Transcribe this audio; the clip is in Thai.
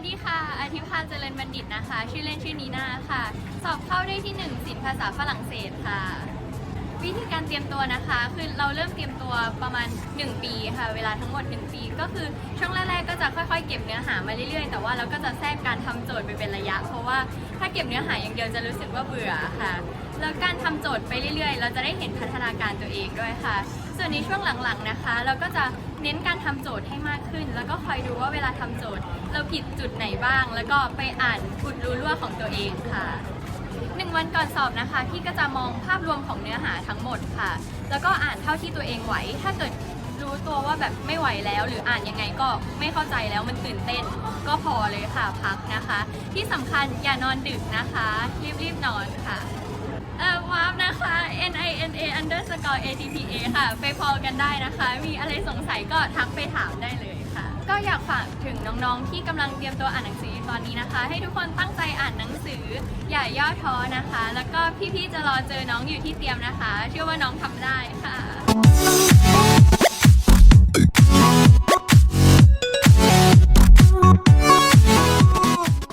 วัสดีค่ะอาทิพาเจริญบัณฑิตนะคะ ชื่อเล่นชื่อนีนาค่ะ สอบเข้าได้ที่1ศิลป์ภาษาฝรั่งเศสค่ะ วิธีการเตรียมตัวนะคะ คือเราเริ่มเตรียมตัวประมาณ 1 ปีค่ะ เวลาทั้งหมด 1 ปี ก็คือช่วงแรกๆก็จะค่อยๆ เก็บเนื้อหามาเรื่อยๆ แต่ว่าเราก็จะแทรกการทำโจทย์ไปเป็นระยะ เพราะว่าถ้าเก็บเนื้อหาอย่างเดียวจะรู้สึกว่าเบื่อค่ะ แล้วการทำโจทย์ไปเรื่อยๆ เราจะได้เห็นพัฒนาการตัวเองด้วยค่ะ ส่วนในช่วงหลังๆนะคะ เราก็จะเน้นการทำโจทย์ให้มากขึ้น แล้วก็คอยดูว่าเวลาทำโจทย์ เราผิดจุดไหนบ้าง แล้วก็ไปอ่านกุดรู้รั่วของตัวเองค่ะหนึ่งวันก่อนสอบนะคะพี่ก็จะมองภาพรวมของเนื้อหาทั้งหมดค่ะ แล้วก็อ่านเท่าที่ตัวเองไหว ถ้าเกิดรู้ตัวว่าแบบไม่ไหวแล้ว หรืออ่านยังไงก็ไม่เข้าใจแล้วมันตื่นเต้น ก็พอเลยค่ะพักนะคะ ที่สำคัญอย่านอนดึกนะคะ รีบๆนอนค่ะ underscore a t p a ค่ะ ไปพอกันได้นะคะ มีอะไรสงสัยก็ทักไปถามได้เลยค่ะ ก็อยากฝากถึงน้องๆ ที่กำลังเตรียมตัวอ่านหนังสือตอนนี้นะคะ ให้ทุกคนตั้งใจอ่านหนังสือ อย่าย่อท้อนะคะ แล้วก็พี่ๆ จะรอเจอน้องอยู่ที่เตรียมนะคะ เชื่อว่าน้องทำได้ค่ะ